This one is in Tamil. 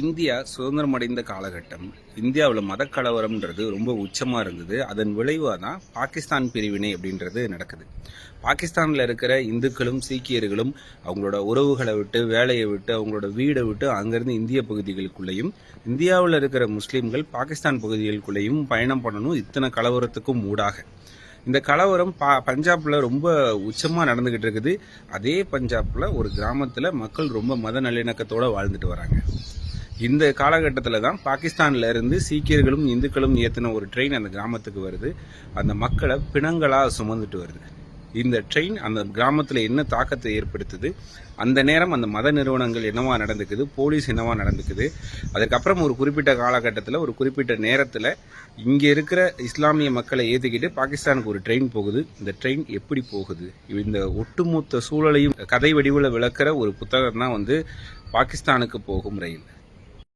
இந்தியா சுதந்திரம் அடைந்த காலகட்டம் இந்தியாவில் மதக்கலவரம்ன்றது ரொம்ப உச்சமாக இருந்தது. அதன் விளைவாக தான் பாகிஸ்தான் பிரிவினை அப்படின்றது நடக்குது. பாகிஸ்தானில் இருக்கிற இந்துக்களும் சீக்கியர்களும் அவங்களோட உறவுகளை விட்டு வேலையை விட்டு அவங்களோட வீடை விட்டு அங்கேருந்து இந்திய பகுதிகளுக்குள்ளேயும் இந்தியாவில் இருக்கிற முஸ்லீம்கள் பாகிஸ்தான் பகுதிகளுக்குள்ளேயும் பயணம் பண்ணணும் இத்தனை கலவரத்துக்கும் ஊடாக. இந்த கலவரம் பா பஞ்சாப்ல ரொம்ப உச்சமாக நடந்துகிட்டு இருக்குது. அதே பஞ்சாப்ல ஒரு கிராமத்தில் மக்கள் ரொம்ப மத நல்லிணக்கத்தோடு வாழ்ந்துட்டு வராங்க. இந்த காலகட்டத்தில் தான் பாகிஸ்தானில் இருந்து சீக்கியர்களும் இந்துக்களும் ஏற்றின ஒரு ட்ரெயின் அந்த கிராமத்துக்கு வருது. அந்த மக்களை பிணங்களாக சுமந்துட்டு வருது. இந்த ட்ரெயின் அந்த கிராமத்தில் என்ன தாக்கத்தை ஏற்படுத்துது? அந்த நேரம் அந்த மத நிறுவனங்கள் என்னவா நடந்துக்குது? போலீஸ் என்னவா நடந்துக்குது? அதுக்கப்புறம் ஒரு குறிப்பிட்ட காலகட்டத்தில் ஒரு குறிப்பிட்ட நேரத்தில் இங்கே இருக்கிற இஸ்லாமிய மக்களை ஏற்றிக்கிட்டு பாகிஸ்தானுக்கு ஒரு ட்ரெயின் போகுது. இந்த ட்ரெயின் எப்படி போகுது? இந்த ஒட்டுமொத்த சூழலையும் கதை வடிவில் விளக்குற ஒரு புத்தகம் தான் வந்து பாகிஸ்தானுக்கு போகும் ரயில்.